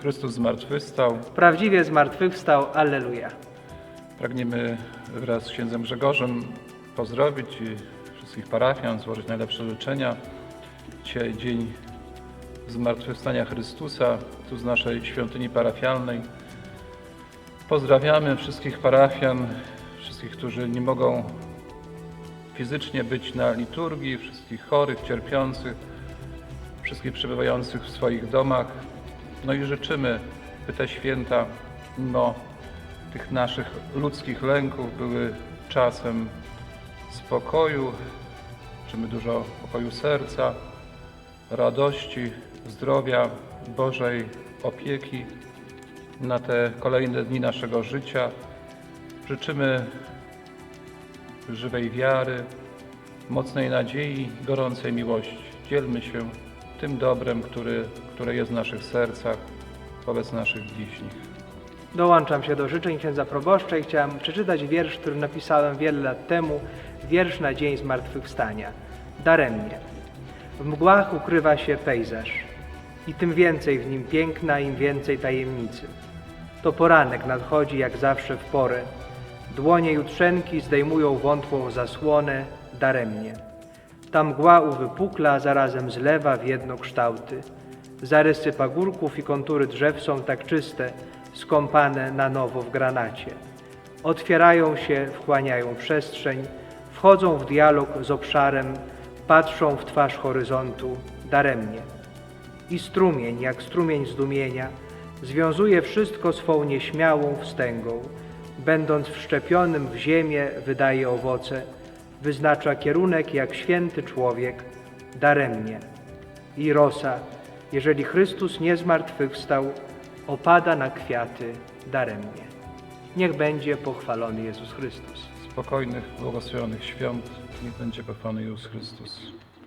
Chrystus zmartwychwstał. Prawdziwie zmartwychwstał. Alleluja. Pragniemy wraz z księdzem Grzegorzem pozdrowić i wszystkich parafian, złożyć najlepsze życzenia. Dzisiaj dzień zmartwychwstania Chrystusa, tu z naszej świątyni parafialnej. Pozdrawiamy wszystkich parafian, wszystkich, którzy nie mogą fizycznie być na liturgii, wszystkich chorych, cierpiących, wszystkich przebywających w swoich domach. No i życzymy, by te święta, mimo tych naszych ludzkich lęków, były czasem spokoju, życzymy dużo pokoju serca, radości, zdrowia, Bożej opieki na te kolejne dni naszego życia. Życzymy żywej wiary, mocnej nadziei, gorącej miłości. Dzielmy się tym dobrem, który, które jest w naszych sercach wobec naszych bliźnich. Dołączam się do życzeń księdza proboszcza i chciałem przeczytać wiersz, który napisałem wiele lat temu, wiersz na dzień zmartwychwstania. Daremnie. W mgłach ukrywa się pejzaż i tym więcej w nim piękna, im więcej tajemnicy. To poranek nadchodzi jak zawsze w porę. Dłonie jutrzenki zdejmują wątłą zasłonę daremnie. Ta mgła uwypukla, zarazem zlewa w jedno kształty. Zarysy pagórków i kontury drzew są tak czyste, skąpane na nowo w granacie. Otwierają się, wchłaniają przestrzeń, wchodzą w dialog z obszarem, patrzą w twarz horyzontu daremnie. I strumień, jak strumień zdumienia, związuje wszystko swą nieśmiałą wstęgą. Będąc wszczepionym w ziemię, wydaje owoce, wyznacza kierunek jak święty człowiek, daremnie. I rosa, jeżeli Chrystus nie zmartwychwstał, opada na kwiaty daremnie. Niech będzie pochwalony Jezus Chrystus. Spokojnych, błogosławionych świąt. Niech będzie pochwalony Jezus Chrystus.